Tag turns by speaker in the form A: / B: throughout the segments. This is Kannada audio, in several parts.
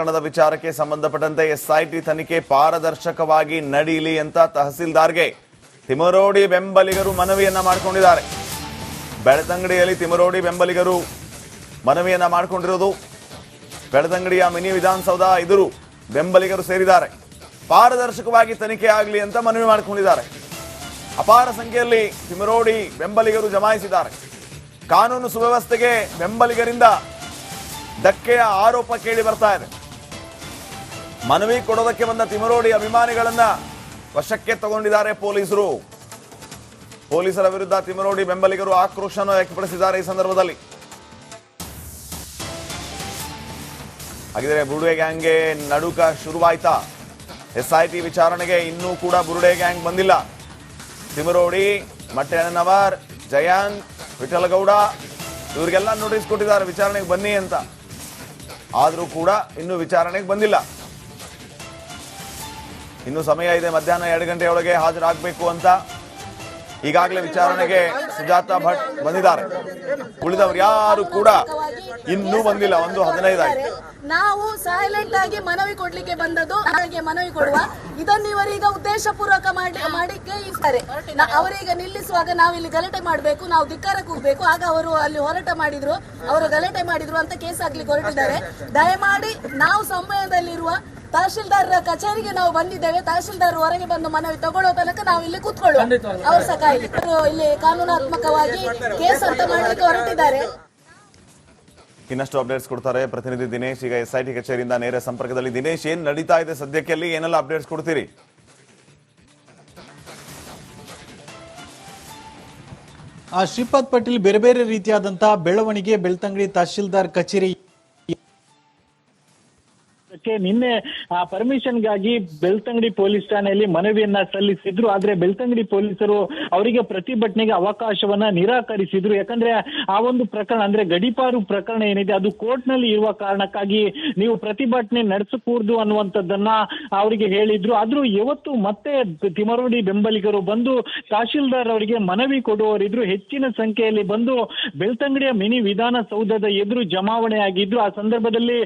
A: ಪ್ರಕರಣದ ವಿಚಾರಕ್ಕೆ ಸಂಬಂಧಪಟ್ಟಂತೆ ಎಸ್ಐಟಿ ತನಿಖೆ ಪಾರದರ್ಶಕವಾಗಿ ನಡೀಲಿ ಅಂತ ತಹಸೀಲ್ದಾರ್ಗೆ ತಿಮರೋಡಿ ಬೆಂಬಲಿಗರು ಮನವಿಯನ್ನ ಮಾಡಿಕೊಂಡಿದ್ದಾರೆ. ಬೆಳತಂಗಡಿಯಲ್ಲಿ ತಿಮರೋಡಿ ಬೆಂಬಲಿಗರು ಮನವಿಯನ್ನ ಮಾಡಿಕೊಂಡಿರೋದು ಬೆಳತಂಗಡಿಯ ಮಿನಿ ವಿಧಾನಸೌಧ ಎದುರು ಬೆಂಬಲಿಗರು ಸೇರಿದ್ದಾರೆ. ಪಾರದರ್ಶಕವಾಗಿ ತನಿಖೆ ಆಗಲಿ ಅಂತ ಮನವಿ ಮಾಡಿಕೊಂಡಿದ್ದಾರೆ. ಅಪಾರ ಸಂಖ್ಯೆಯಲ್ಲಿ ತಿಮರೋಡಿ ಬೆಂಬಲಿಗರು ಜಮಾಯಿಸಿದ್ದಾರೆ. ಕಾನೂನು ಸುವ್ಯವಸ್ಥೆಗೆ ಬೆಂಬಲಿಗರಿಂದ ಧಕ್ಕೆಯ ಆರೋಪ ಕೇಳಿ ಬರ್ತಾ ಇದೆ. ಮನವಿ ಕೊಡೋದಕ್ಕೆ ಬಂದ ತಿಮರೋಡಿ ಅಭಿಮಾನಿಗಳನ್ನ ವಶಕ್ಕೆ ತಗೊಂಡಿದ್ದಾರೆ ಪೊಲೀಸರು. ಪೊಲೀಸರ ವಿರುದ್ಧ ತಿಮರೋಡಿ ಬೆಂಬಲಿಗರು ಆಕ್ರೋಶನ ವ್ಯಕ್ತಪಡಿಸಿದ್ದಾರೆ ಈ ಸಂದರ್ಭದಲ್ಲಿ. ಹಾಗಿದ್ರೆ ಬುರುಡೆ ಗ್ಯಾಂಗ್ಗೆ ನಡುಕ ಶುರುವಾಯ್ತಾ? ಎಸ್ಐಟಿ ವಿಚಾರಣೆಗೆ ಇನ್ನೂ ಕೂಡ ಬುರುಡೆ ಗ್ಯಾಂಗ್ ಬಂದಿಲ್ಲ. ತಿಮರೋಡಿ ಮಟ್ಟೆನವರ್ ಜಯಂತ್ ವಿಠಲಗೌಡ ಇವರಿಗೆಲ್ಲ ನೋಟಿಸ್ ಕೊಟ್ಟಿದ್ದಾರೆ, ವಿಚಾರಣೆಗೆ ಬನ್ನಿ ಅಂತ. ಆದರೂ ಕೂಡ ಇನ್ನೂ ವಿಚಾರಣೆಗೆ ಬಂದಿಲ್ಲ. ಇನ್ನು ಸಮಯ ಇದೆ, ಮಧ್ಯಾಹ್ನ ಎರಡು ಗಂಟೆಯೊಳಗೆ ಹಾಜರಾಗಬೇಕು ಅಂತ ಈಗಾಗಲೇ ವಿಚಾರಣೆಗೆ ಸುಜಾತಾ ಭಟ್ ಬಂದಿದ್ದಾರೆ. ಉಳಿದವರು ಯಾರು ಕೂಡ ಇನ್ನೂ ಬಂದಿಲ್ಲ, ಒಂದು ಹದಿನೈದಾಗಿ
B: ನಾವು ಸೈಲೆಂಟ್ ಆಗಿ ಮನವಿ ಕೊಡ್ಲಿಕ್ಕೆ ಬಂದದ್ದು, ಹಾಗೆ ಮನವಿ ಕೊಡುವ. ಇದನ್ನು ಇವರೀಗ ಉದ್ದೇಶ ಪೂರ್ವಕ ಮಾಡಿ ಮಾಡಿಕ್ಕೆ ಇರ್ತಾರೆ. ಅವರೀಗ ನಿಲ್ಲಿಸುವಾಗ ನಾವು ಇಲ್ಲಿ ಗಲಾಟೆ ಮಾಡಬೇಕು, ನಾವು ಧಿಕ್ಕಾರ ಕೂಗಬೇಕು. ಆಗ ಅವರು ಅಲ್ಲಿ ಹೋರಾಟ ಮಾಡಿದ್ರು. ಅವರು ಗಲಾಟೆ ಮಾಡಿದ್ರು ಅಂತ ಕೇಸ್ ಆಗ್ಲಿಕ್ಕೆ ಹೊರಟಿದ್ದಾರೆ. ದಯಮಾಡಿ ನಾವು ಸಮಯದಲ್ಲಿರುವ ತಹಶೀಲ್ದಾರ್ ಕಚೇರಿಗೆ ನಾವು ಬಂದಿದ್ದೇವೆ. ತಹಶೀಲ್ದಾರ್ ಹೊರಗೆ ಬಂದು ಮನವಿ ತಗೊಳ್ಳೋ ತನಕ ನಾವು ಇಲ್ಲಿ ಕೂತ್ಕೊಳ್ಳುವ ಅವ್ರ ಸಹ ಇಲ್ಲಿ ಕಾನೂನಾತ್ಮಕವಾಗಿ ಕೇಸ್ ಅಂತ ಮಾಡಲಿಕ್ಕೆ ಹೊರಟಿದ್ದಾರೆ.
A: ಇನ್ನಷ್ಟು ಅಪ್ಡೇಟ್ಸ್ ಕೊಡ್ತಾರೆ ಪ್ರತಿನಿಧಿ ದಿನೇಶ್. ಈಗ ಎಸ್ ಐ ಟಿ ಕಚೇರಿಯಿಂದ ನೇರ ಸಂಪರ್ಕದಲ್ಲಿ ದಿನೇಶ್ ಏನ್ ನಡೀತಾ ಇದೆ ಸದ್ಯಕ್ಕೆ ಅಲ್ಲಿ? ಏನೆಲ್ಲ ಅಪ್ಡೇಟ್ಸ್ ಕೊಡ್ತೀರಿ?
C: ಆ ಶ್ರೀಪಾದ್ ಪಾಟೀಲ್ ಬೇರೆ ಬೇರೆ ರೀತಿಯಾದಂತಹ ಬೆಳವಣಿಗೆ ಬೆಳ್ತಂಗಡಿ ತಹಶೀಲ್ದಾರ್ ಕಚೇರಿ
D: ಕ್ಕೆ ನಿನ್ನೆ, ಆ, ಪರ್ಮಿಷನ್ಗಾಗಿ ಬೆಳ್ತಂಗಡಿ ಪೊಲೀಸ್ ಠಾಣೆಯಲ್ಲಿ ಮನವಿಯನ್ನ ಸಲ್ಲಿಸಿದ್ರು. ಆದ್ರೆ ಬೆಳ್ತಂಗಡಿ ಪೊಲೀಸರು ಅವರಿಗೆ ಪ್ರತಿಭಟನೆಗೆ ಅವಕಾಶವನ್ನ ನಿರಾಕರಿಸಿದ್ರು. ಯಾಕಂದ್ರೆ ಆ ಒಂದು ಪ್ರಕರಣ, ಅಂದ್ರೆ ಗಡಿಪಾರು ಪ್ರಕರಣ ಏನಿದೆ, ಅದು ಕೋರ್ಟ್ನಲ್ಲಿ ಇರುವ ಕಾರಣಕ್ಕಾಗಿ ನೀವು ಪ್ರತಿಭಟನೆ ನಡೆಸಕೂಡ್ದು ಅನ್ನುವಂಥದ್ದನ್ನ ಅವರಿಗೆ ಹೇಳಿದ್ರು. ಆದ್ರೂ ಇವತ್ತು ಮತ್ತೆ ತಿಮರೋಡಿ ಬೆಂಬಲಿಗರು ಬಂದು ತಹಶೀಲ್ದಾರ್ ಅವರಿಗೆ ಮನವಿ ಕೊಡುವವರಿದ್ರು. ಹೆಚ್ಚಿನ ಸಂಖ್ಯೆಯಲ್ಲಿ ಬಂದು ಬೆಳ್ತಂಗಡಿಯ ಮಿನಿ ವಿಧಾನಸೌಧದ ಎದುರು ಜಮಾವಣೆ ಆಗಿದ್ರು ಆ ಸಂದರ್ಭದಲ್ಲಿ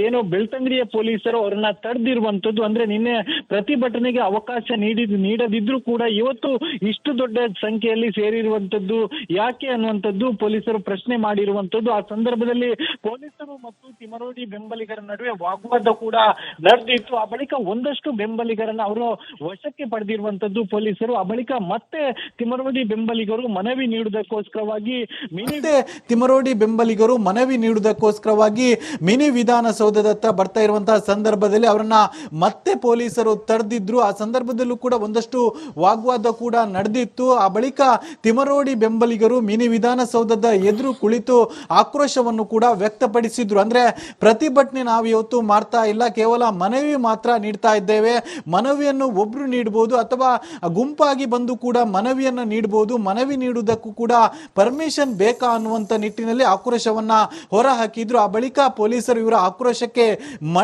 D: ಏನು ಬೆಳ್ತಂಗಡಿಯ ಪೊಲೀಸರು ಅವರನ್ನ ತಡೆದಿರುವಂತದ್ದು ಅಂದ್ರೆ ನಿನ್ನೆ ಪ್ರತಿಭಟನೆಗೆ ಅವಕಾಶ ನೀಡಿ ನೀಡದಿದ್ರು ಕೂಡ ಇವತ್ತು ಇಷ್ಟು ದೊಡ್ಡ ಸಂಖ್ಯೆಯಲ್ಲಿ ಸೇರಿರುವಂತದ್ದು ಯಾಕೆ ಅನ್ನುವಂಥದ್ದು ಪೊಲೀಸರು ಪ್ರಶ್ನೆ ಮಾಡಿರುವಂತದ್ದು ಆ ಸಂದರ್ಭದಲ್ಲಿ ಪೊಲೀಸರು ಮತ್ತು ತಿಮರೋಡಿ ಬೆಂಬಲಿಗರ ನಡುವೆ ವಾಗ್ವಾದ ಕೂಡ ನಡೆದಿತ್ತು. ಆ ಬಳಿಕ ಒಂದಷ್ಟು ಬೆಂಬಲಿಗರನ್ನ ಅವರು ವಶಕ್ಕೆ ಪಡೆದಿರುವಂತದ್ದು ಪೊಲೀಸರು. ಆ ಬಳಿಕ ಮತ್ತೆ ತಿಮರೋಡಿ ಬೆಂಬಲಿಗರು ಮನವಿ ನೀಡುವುದಕ್ಕೋಸ್ಕರವಾಗಿ
C: ತಿಮರೋಡಿ ಬೆಂಬಲಿಗರು ಮನವಿ ನೀಡುವುದಕ್ಕೋಸ್ಕರವಾಗಿ ಮಿನಿ ವಿಧಾನಸೌಧದತ್ತ ಬರ್ತಾ ಇರುವಂತಹ ಸಂದರ್ಭದಲ್ಲಿ ಅವರನ್ನ ಮತ್ತೆ ಪೊಲೀಸರು ತಡೆದಿದ್ರು. ಆ ಸಂದರ್ಭದಲ್ಲೂ ಕೂಡ ಒಂದಷ್ಟು ವಾಗ್ವಾದ ಕೂಡ ನಡೆದಿತ್ತು. ಆ ಬಳಿಕ ತಿಮರೋಡಿ ಬೆಂಬಲಿಗರು ಮಿನಿ ವಿಧಾನಸೌಧದ ಎದುರು ಕುಳಿತು ಆಕ್ರೋಶವನ್ನು ಕೂಡ ವ್ಯಕ್ತಪಡಿಸಿದ್ರು. ಅಂದ್ರೆ ಪ್ರತಿಭಟನೆ ನಾವು ಇವತ್ತು ಮಾಡ್ತಾ ಇಲ್ಲ. ಕೇವಲ ಮನವಿ ಮಾತ್ರ ನೀಡ್ತಾ ಇದ್ದೇವೆ. ಮನವಿಯನ್ನು ಒಬ್ರು ನೀಡಬಹುದು ಅಥವಾ ಗುಂಪಾಗಿ ಬಂದು ಕೂಡ ಮನವಿಯನ್ನು ನೀಡಬಹುದು ಮನವಿ ನೀಡುವುದಕ್ಕೂ ಕೂಡ ಪರ್ಮಿಷನ್ ಬೇಕಾ ಅನ್ನುವಂಥ ನಿಟ್ಟಿನಲ್ಲಿ ಆಕ್ರೋಶವನ್ನ ಹೊರ ಹಾಕಿದ್ರು ಆ ಬಳಿಕ ಪೊಲೀಸರು ಇವರ ಆಕ್ರೋಶಕ್ಕೆ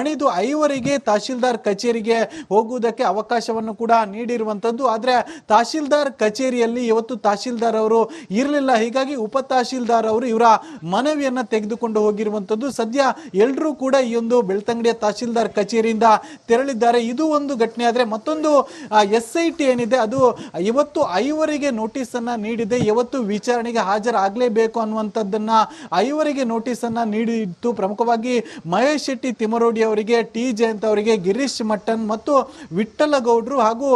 C: ಮಣಿದು ಐವರಿಗೆ ತಹಶೀಲ್ದಾರ್ ಕಚೇರಿಗೆ ಹೋಗುವುದಕ್ಕೆ ಅವಕಾಶವನ್ನು ಕೂಡ ನೀಡಿರುವಂಥದ್ದು ಆದರೆ ತಹಶೀಲ್ದಾರ್ ಕಚೇರಿಯಲ್ಲಿ ಇವತ್ತು ತಹಶೀಲ್ದಾರ್ ಅವರು ಇರಲಿಲ್ಲ. ಹೀಗಾಗಿ ಉಪ ತಹಶೀಲ್ದಾರ್ ಅವರು ಇವರ ಮನವಿಯನ್ನು ತೆಗೆದುಕೊಂಡು ಹೋಗಿರುವಂಥದ್ದು ಸದ್ಯ ಎಲ್ಲರೂ ಕೂಡ ಈ ಒಂದು ಬೆಳ್ತಂಗಡಿಯ ತಹಶೀಲ್ದಾರ್ ಕಚೇರಿಯಿಂದ ತೆರಳಿದ್ದಾರೆ. ಇದು ಒಂದು ಘಟನೆ. ಆದರೆ ಮತ್ತೊಂದು ಎಸ್ ಐ ಟಿ ಏನಿದೆ, ಅದು ಇವತ್ತು ಐವರಿಗೆ ನೋಟಿಸ್ ಅನ್ನ ನೀಡಿದೆ. ಇವತ್ತು ವಿಚಾರಣೆಗೆ ಹಾಜರಾಗಲೇಬೇಕು ಅನ್ನುವಂಥದ್ದನ್ನ ಐವರಿಗೆ ನೋಟಿಸ್ ಅನ್ನ ನೀಡಿತ್ತು ಪ್ರಮುಖವಾಗಿ ಮಹೇಶ್ ಶೆಟ್ಟಿ ತಿಮರೋಡಿ ಅವರಿಗೆ, ಟಿ ಜಯಂತ್ ಅವರಿಗೆ, ಗಿರೀಶ್ ಮಟ್ಟನ್ ಮತ್ತು ವಿಠಲ ಗೌಡ್ರು ಹಾಗೂ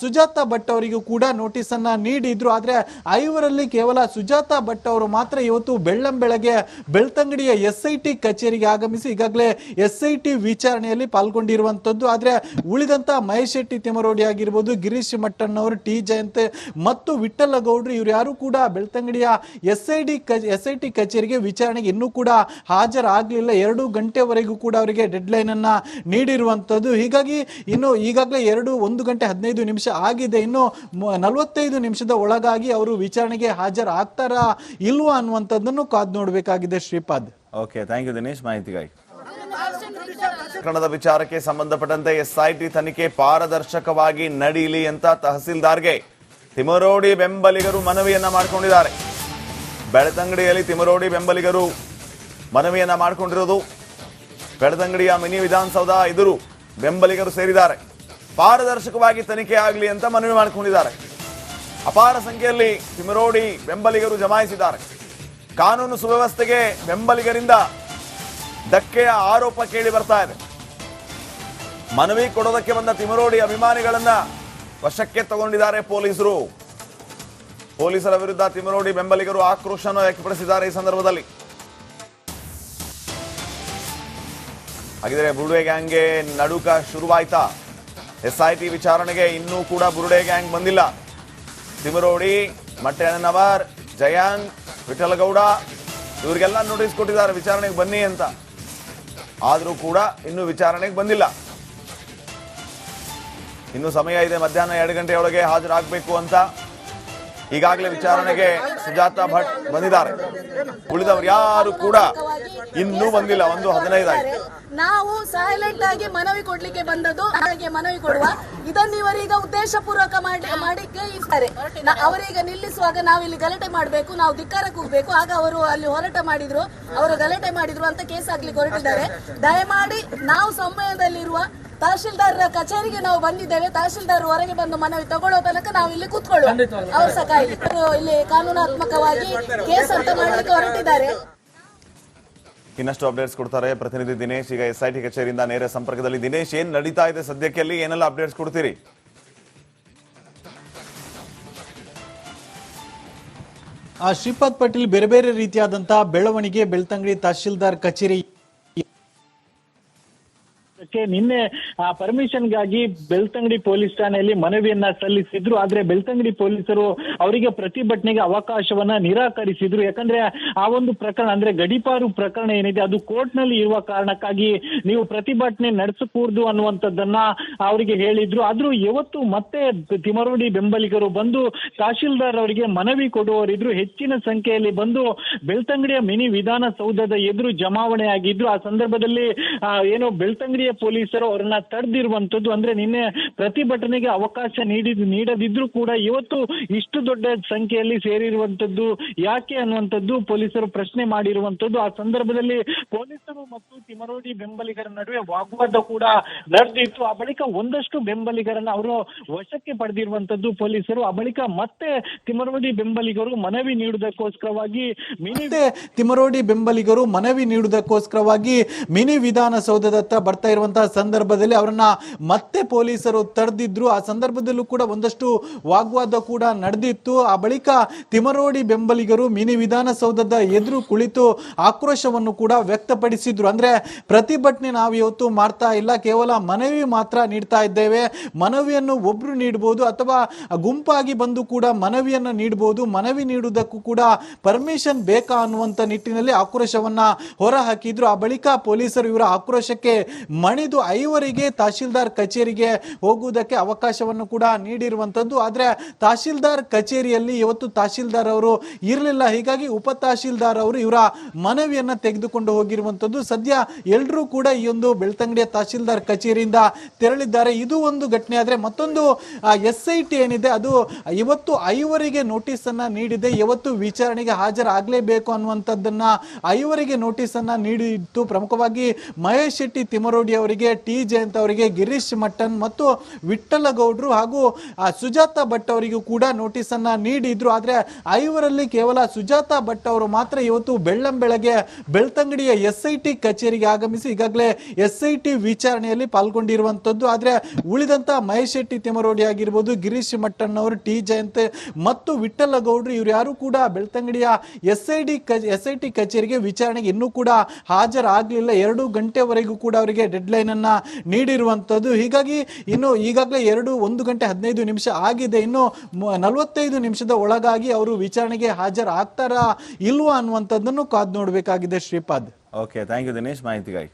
C: ಸುಜಾತ ಭಟ್ ಅವರಿಗೂ ಕೂಡ ನೋಟಿಸ್ ಅನ್ನ ನೀಡಿದ್ರು. ಆದ್ರೆ, ಐವರಲ್ಲಿ ಕೇವಲ ಸುಜಾತ ಭಟ್ ಅವರು ಮಾತ್ರ ಇವತ್ತು ಬೆಳ್ಳಂ ಬೆಳಗ್ಗೆ ಬೆಳ್ತಂಗಡಿಯ ಎಸ್ ಐ ಟಿ ಕಚೇರಿಗೆ ಆಗಮಿಸಿ ಈಗಾಗಲೇ ಎಸ್ ಐ ಟಿ ವಿಚಾರಣೆಯಲ್ಲಿ ಪಾಲ್ಗೊಂಡಿರುವಂತದ್ದು ಆದ್ರೆ ಉಳಿದಂತ ಮಹೇಶ್ ಶೆಟ್ಟಿ ತಿಮರೋಡಿ ಆಗಿರ್ಬೋದು, ಗಿರೀಶ್ ಮಟ್ಟನ್ ಅವರು ಟಿ ಜಯಂತ್ ಮತ್ತು ವಿಠಲ ಗೌಡ್ರು, ಇವ್ರು ಯಾರು ಕೂಡ ಬೆಳ್ತಂಗಡಿಯ S I D S I T ಕಚೇರಿಗೆ ವಿಚಾರಣೆಗೆ ಇನ್ನೂ ಕೂಡ ಹಾಜರಾಗಲಿಲ್ಲ. ಎರಡು ಗಂಟೆವರೆಗೂ ಕೂಡ ಅವರಿಗೆ ಡೆಡ್ ಲೈನ್ ಅನ್ನ ನೀಡಿರುವಂತದ್ದು ಹೀಗಾಗಿ ಇನ್ನು ಈಗಾಗಲೇ ಎರಡು, ಒಂದು ಗಂಟೆ ಹದಿನೈದು ನಿಮಿಷ ಆಗಿದೆ. ಇನ್ನು ನಲವತ್ತೈದು ನಿಮಿಷದ ಒಳಗಾಗಿ ಅವರು ವಿಚಾರಣೆಗೆ ಹಾಜರಾಗ್ತಾರಾ ಇಲ್ವಾ ಅನ್ನುವಂಥದ್ದನ್ನು ಕಾದು ನೋಡಬೇಕಾಗಿದೆ Shripad.
A: Okay thank you Dinesh. ಮಾಹಿತಿಗಾಗಿ ಪ್ರಕರಣದ ವಿಚಾರಕ್ಕೆ ಸಂಬಂಧಪಟ್ಟಂತೆ ಎಸ್ಐಟಿ ತನಿಖೆ ಪಾರದರ್ಶಕವಾಗಿ ನಡೀಲಿ ಅಂತ ತಹಸೀಲ್ದಾರ್ಗೆ ತಿಮರೋಡಿ ಬೆಂಬಲಿಗರು ಮನವಿಯನ್ನ ಮಾಡಿಕೊಂಡಿದ್ದಾರೆ. ಬೆಳತಂಗಡಿಯಲ್ಲಿ ತಿಮರೋಡಿ ಬೆಂಬಲಿಗರು ಮನವಿಯನ್ನ ಮಾಡಿಕೊಂಡಿರೋದು ಬೆಳದಂಗಡಿಯ ಮಿನಿ ವಿಧಾನಸೌಧ ಎದುರು ಬೆಂಬಲಿಗರು ಸೇರಿದ್ದಾರೆ. ಪಾರದರ್ಶಕವಾಗಿ ತನಿಖೆ ಆಗಲಿ ಅಂತ ಮನವಿ ಮಾಡಿಕೊಂಡಿದ್ದಾರೆ. ಅಪಾರ ಸಂಖ್ಯೆಯಲ್ಲಿ ತಿಮರೋಡಿ ಬೆಂಬಲಿಗರು ಜಮಾಯಿಸಿದ್ದಾರೆ. ಕಾನೂನು ಸುವ್ಯವಸ್ಥೆಗೆ ಬೆಂಬಲಿಗರಿಂದ ಧಕ್ಕೆಯ ಆರೋಪ ಕೇಳಿ ಬರ್ತಾ ಇದೆ. ಮನವಿ ಕೊಡೋದಕ್ಕೆ ಬಂದ ತಿಮರೋಡಿ ಅಭಿಮಾನಿಗಳನ್ನ ವಶಕ್ಕೆ ತಗೊಂಡಿದ್ದಾರೆ ಪೊಲೀಸರು. ಪೊಲೀಸರ ವಿರುದ್ಧ ತಿಮರೋಡಿ ಬೆಂಬಲಿಗರು ಆಕ್ರೋಶವನ್ನು ವ್ಯಕ್ತಪಡಿಸಿದ್ದಾರೆ ಈ ಸಂದರ್ಭದಲ್ಲಿ. ಹಾಗಿದ್ರೆ ಬುರುಡೆ ಗ್ಯಾಂಗ್ಗೆ ನಡುಕ ಶುರುವಾಯ್ತಾ? ಎಸ್ಐಟಿ ವಿಚಾರಣೆಗೆ ಇನ್ನೂ ಕೂಡ ಬುರುಡೆ ಗ್ಯಾಂಗ್ ಬಂದಿಲ್ಲ. ತಿಮರೋಡಿ ಮಟ್ಟೆಣ್ಣನವರ್ ಜಯಾಂಗ್ ವಿಠಲಗೌಡ, ಇವರಿಗೆಲ್ಲ ನೋಟಿಸ್ ಕೊಟ್ಟಿದ್ದಾರೆ, ವಿಚಾರಣೆಗೆ ಬನ್ನಿ ಅಂತ. ಆದರೂ ಕೂಡ ಇನ್ನೂ ವಿಚಾರಣೆಗೆ ಬಂದಿಲ್ಲ. ಇನ್ನು ಸಮಯ ಇದೆ, ಮಧ್ಯಾಹ್ನ ಎರಡು ಗಂಟೆಯೊಳಗೆ ಹಾಜರಾಗಬೇಕು ಅಂತ. ಈಗಾಗಲೇ ವಿಚಾರಣೆಗೆ ಸುಜಾತಾ ಭಟ್ ಬಂದಿದ್ದಾರೆ. ಉಳಿದವರು ಯಾರು ಕೂಡ ಇನ್ನೂ ಬಂದಿಲ್ಲ ಒಂದು ಹದಿನೈದು ಆಯ್ತು.
B: ನಾವು ಸೈಲೆಂಟ್ ಆಗಿ ಮನವಿ ಕೊಡ್ಲಿಕ್ಕೆ ಬಂದದ್ದು ಹಾಗೆ ಮನವಿ ಕೊಡುವ. ಇದನ್ನು ಇವರೀಗ ಉದ್ದೇಶ ಪೂರ್ವಕ ಮಾಡಿ ಮಾಡಿಕ್ಕೆ ಇರ್ತಾರೆ ಅವರೀಗ ನಿಲ್ಲಿಸುವಾಗ ನಾವು ಇಲ್ಲಿ ಗಲಾಟೆ ಮಾಡಬೇಕು ನಾವು ಧಿಕ್ಕಾರ ಕೂಗಬೇಕು. ಆಗ ಅವರು ಅಲ್ಲಿ ಹೋರಾಟ ಮಾಡಿದ್ರು. ಅವರು ಗಲಾಟೆ ಮಾಡಿದ್ರು ಅಂತ ಕೇಸ್ ಆಗ್ಲಿಕ್ಕೆ ಹೊರಟಿದ್ದಾರೆ. ದಯಮಾಡಿ ನಾವು ಸಮಯದಲ್ಲಿರುವ ತಹಶೀಲ್ದಾರ್ ಕಚೇರಿಗೆ ನಾವು ಬಂದಿದ್ದೇವೆ. ತಹಶೀಲ್ದಾರ್ ಹೊರಗೆ ಬಂದು ಮನವಿ ತಗೊಳ್ಳೋ ತನಕ ನಾವು ಇಲ್ಲಿ ಕೂತ್ಕೊಳ್ಳುವ ಅವ್ರು ಸಕಾಯಿ ಇಲ್ಲಿ ಕಾನೂನಾತ್ಮಕವಾಗಿ ಕೇಸ್ ಅಂತ ಮಾಡ್ಲಿಕ್ಕೆ ಹೊರಟಿದ್ದಾರೆ.
A: ಇನ್ನಷ್ಟು ಅಪ್ಡೇಟ್ಸ್ ಕೊಡ್ತಾರೆ. ಪ್ರತಿನಿಧಿ ದಿನೇಶ್, ಈಗ ಎಸ್ ಐ ಟಿ ಕಚೇರಿಯಿಂದ ನೇರ ಸಂಪರ್ಕದಲ್ಲಿ. ದಿನೇಶ್, ಏನ್ ನಡೀತಾ ಇದೆ ಸದ್ಯಕ್ಕೆ ಅಲ್ಲಿ? ಏನೆಲ್ಲ ಅಪ್ಡೇಟ್ಸ್ ಕೊಡ್ತೀರಿ?
C: ಶ್ರೀಪಾದ್ ಪಾಟೀಲ್ ಬೇರೆ ಬೇರೆ ರೀತಿಯಾದಂತಹ ಬೆಳವಣಿಗೆ ಬೆಳ್ತಂಗಡಿ ತಹಶೀಲ್ದಾರ್ ಕಚೇರಿ
D: ಕ್ಕೆ ನಿನ್ನೆ, ಆ, ಪರ್ಮಿಷನ್ಗಾಗಿ ಬೆಳ್ತಂಗಡಿ ಪೊಲೀಸ್ ಠಾಣೆಯಲ್ಲಿ ಮನವಿಯನ್ನ ಸಲ್ಲಿಸಿದ್ರು. ಆದ್ರೆ ಬೆಳ್ತಂಗಡಿ ಪೊಲೀಸರು ಅವರಿಗೆ ಪ್ರತಿಭಟನೆಗೆ ಅವಕಾಶವನ್ನ ನಿರಾಕರಿಸಿದ್ರು. ಯಾಕಂದ್ರೆ ಆ ಒಂದು ಪ್ರಕರಣ, ಅಂದ್ರೆ ಗಡಿಪಾರು ಪ್ರಕರಣ ಏನಿದೆ, ಅದು ಕೋರ್ಟ್ನಲ್ಲಿ ಇರುವ ಕಾರಣಕ್ಕಾಗಿ ನೀವು ಪ್ರತಿಭಟನೆ ನಡೆಸಕೂಡ್ದು ಅನ್ನುವಂಥದ್ದನ್ನ ಅವರಿಗೆ ಹೇಳಿದ್ರು. ಆದ್ರೂ ಇವತ್ತು ಮತ್ತೆ ತಿಮರೋಡಿ ಬೆಂಬಲಿಗರು ಬಂದು ತಹಶೀಲ್ದಾರ್ ಅವರಿಗೆ ಮನವಿ ಕೊಡುವವರಿದ್ರು. ಹೆಚ್ಚಿನ ಸಂಖ್ಯೆಯಲ್ಲಿ ಬಂದು ಬೆಳ್ತಂಗಡಿಯ ಮಿನಿ ವಿಧಾನಸೌಧದ ಎದುರು ಜಮಾವಣೆ ಆಗಿದ್ರು ಆ ಸಂದರ್ಭದಲ್ಲಿ ಏನು ಬೆಳ್ತಂಗಡಿಯ ಪೊಲೀಸರು ಅವರನ್ನ ತಡೆದಿರುವಂತದ್ದು ಅಂದ್ರೆ ನಿನ್ನೆ ಪ್ರತಿಭಟನೆಗೆ ಅವಕಾಶ ನೀಡಿ ನೀಡದಿದ್ರು ಕೂಡ ಇವತ್ತು ಇಷ್ಟು ದೊಡ್ಡ ಸಂಖ್ಯೆಯಲ್ಲಿ ಸೇರಿರುವಂತದ್ದು ಯಾಕೆ ಅನ್ನುವಂಥದ್ದು ಪೊಲೀಸರು ಪ್ರಶ್ನೆ ಮಾಡಿರುವಂತದ್ದು ಆ ಸಂದರ್ಭದಲ್ಲಿ ಪೊಲೀಸರು ಮತ್ತು ತಿಮರೋಡಿ ಬೆಂಬಲಿಗರ ನಡುವೆ ವಾಗ್ವಾದ ಕೂಡ ನಡೆದಿತ್ತು. ಆ ಬಳಿಕ ಒಂದಷ್ಟು ಬೆಂಬಲಿಗರನ್ನ ಅವರು ವಶಕ್ಕೆ ಪಡೆದಿರುವಂತದ್ದು ಪೊಲೀಸರು. ಆ ಬಳಿಕ ಮತ್ತೆ ತಿಮರೋಡಿ ಬೆಂಬಲಿಗರು ಮನವಿ ನೀಡುವುದಕ್ಕೋಸ್ಕರವಾಗಿ
C: ತಿಮರೋಡಿ ಬೆಂಬಲಿಗರು ಮನವಿ ನೀಡುವುದಕ್ಕೋಸ್ಕರವಾಗಿ ಮಿನಿ ವಿಧಾನಸೌಧದತ್ತ ಬರ್ತಾ ಇರುವಂತಹ ಸಂದರ್ಭದಲ್ಲಿ ಅವರನ್ನ ಮತ್ತೆ ಪೊಲೀಸರು ತಡೆದಿದ್ರು. ಆ ಸಂದರ್ಭದಲ್ಲೂ ಕೂಡ ಒಂದಷ್ಟು ವಾಗ್ವಾದ ಕೂಡ ನಡೆದಿತ್ತು. ಆ ಬಳಿಕ ತಿಮರೋಡಿ ಬೆಂಬಲಿಗರು ಮಿನಿ ವಿಧಾನಸೌಧದ ಎದುರು ಕುಳಿತು ಆಕ್ರೋಶವನ್ನು ಕೂಡ ವ್ಯಕ್ತಪಡಿಸಿದ್ರು. ಅಂದ್ರೆ ಪ್ರತಿಭಟನೆ ನಾವು ಇವತ್ತು ಮಾಡ್ತಾ ಇಲ್ಲ. ಕೇವಲ ಮನವಿ ಮಾತ್ರ ನೀಡ್ತಾ ಇದ್ದೇವೆ. ಮನವಿಯನ್ನು ಒಬ್ರು ನೀಡಬಹುದು ಅಥವಾ ಗುಂಪಾಗಿ ಬಂದು ಕೂಡ ಮನವಿಯನ್ನು ನೀಡಬಹುದು ಮನವಿ ನೀಡುವುದಕ್ಕೂ ಕೂಡ ಪರ್ಮಿಷನ್ ಬೇಕಾ ಅನ್ನುವಂತ ನಿಟ್ಟಿನಲ್ಲಿ ಆಕ್ರೋಶವನ್ನ ಹೊರ ಹಾಕಿದ್ರು ಆ ಬಳಿಕ ಪೊಲೀಸರು ಇವರ ಆಕ್ರೋಶಕ್ಕೆ ಮಣಿದು ಐವರಿಗೆ ತಹಶೀಲ್ದಾರ್ ಕಚೇರಿಗೆ ಹೋಗುವುದಕ್ಕೆ ಅವಕಾಶವನ್ನು ಕೂಡ ನೀಡಿರುವಂಥದ್ದು. ಆದರೆ ತಹಶೀಲ್ದಾರ್ ಕಚೇರಿಯಲ್ಲಿ ಇವತ್ತು ತಹಶೀಲ್ದಾರ್ ಅವರು ಇರಲಿಲ್ಲ. ಹೀಗಾಗಿ ಉಪ ತಹಶೀಲ್ದಾರ್ ಅವರು ಇವರ ಮನವಿಯನ್ನು ತೆಗೆದುಕೊಂಡು ಹೋಗಿರುವಂಥದ್ದು. ಸದ್ಯ ಎಲ್ಲರೂ ಕೂಡ ಈ ಒಂದು ಬೆಳ್ತಂಗಡಿಯ ತಹಶೀಲ್ದಾರ್ ಕಚೇರಿಯಿಂದ ತೆರಳಿದ್ದಾರೆ. ಇದು ಒಂದು ಘಟನೆ. ಆದರೆ ಮತ್ತೊಂದು ಎಸ್ ಐ ಟಿ ಏನಿದೆ, ಅದು ಇವತ್ತು ಐವರಿಗೆ ನೋಟಿಸ್ ಅನ್ನ ನೀಡಿದೆ. ಇವತ್ತು ವಿಚಾರಣೆಗೆ ಹಾಜರಾಗಲೇಬೇಕು ಅನ್ನುವಂಥದ್ದನ್ನ ಐವರಿಗೆ ನೋಟಿಸ್ ಅನ್ನ ನೀಡಿತ್ತು ಪ್ರಮುಖವಾಗಿ ಮಹೇಶ್ ಶೆಟ್ಟಿ ತಿಮರೋಡಿ ಅವರಿಗೆ, ಟಿ ಜಯಂತ್ ಅವರಿಗೆ, ಗಿರೀಶ್ ಮಟ್ಟನ್ ಮತ್ತು ವಿಠಲ ಗೌಡ್ರು ಹಾಗೂ ಸುಜಾತ ಭಟ್ ಅವರಿಗೂ ಕೂಡ ನೋಟಿಸ್ ಅನ್ನ ನೀಡಿದ್ರು. ಆದ್ರೆ, ಐವರಲ್ಲಿ ಕೇವಲ ಸುಜಾತ ಭಟ್ ಅವರು ಮಾತ್ರ ಇವತ್ತು ಬೆಳ್ಳಂ ಬೆಳಗ್ಗೆ ಬೆಳ್ತಂಗಡಿಯ ಎಸ್ ಐ ಟಿ ಕಚೇರಿಗೆ ಆಗಮಿಸಿ ಈಗಾಗಲೇ ಎಸ್ ಐ ಟಿ ವಿಚಾರಣೆಯಲ್ಲಿ ಪಾಲ್ಗೊಂಡಿರುವಂತದ್ದು ಆದ್ರೆ ಉಳಿದಂತ ಮಹೇಶ್ ಶೆಟ್ಟಿ ತಿಮರೋಡಿ ಆಗಿರ್ಬೋದು, ಗಿರೀಶ್ ಮಟ್ಟನ್ ಅವರು ಟಿ ಜಯಂತ್ ಮತ್ತು ವಿಠಲ ಗೌಡ್ರು, ಇವ್ರು ಯಾರು ಕೂಡ ಬೆಳ್ತಂಗಡಿಯ S I D S I T ಕಚೇರಿಗೆ ವಿಚಾರಣೆಗೆ ಇನ್ನೂ ಕೂಡ ಹಾಜರಾಗಲಿಲ್ಲ. ಎರಡು ಗಂಟೆವರೆಗೂ ಕೂಡ ಅವರಿಗೆ ಡೆಡ್ ಲೈನ್ ಅನ್ನ ನೀಡಿರುವಂತದ್ದು ಹೀಗಾಗಿ ಇನ್ನು ಈಗಾಗಲೇ ಎರಡು, ಒಂದು ಗಂಟೆ ಹದಿನೈದು ನಿಮಿಷ ಆಗಿದೆ. ಇನ್ನು ನಲವತ್ತೈದು ನಿಮಿಷದ ಒಳಗಾಗಿ ಅವರು ವಿಚಾರಣೆಗೆ ಹಾಜರಾಗ್ತಾರಾ ಇಲ್ವಾ ಅನ್ನುವಂಥದ್ದನ್ನು ಕಾದು ನೋಡಬೇಕಾಗಿದೆ Shripad.
A: Okay thank you Dinesh ಮಾಹಿತಿಗಾಗಿ.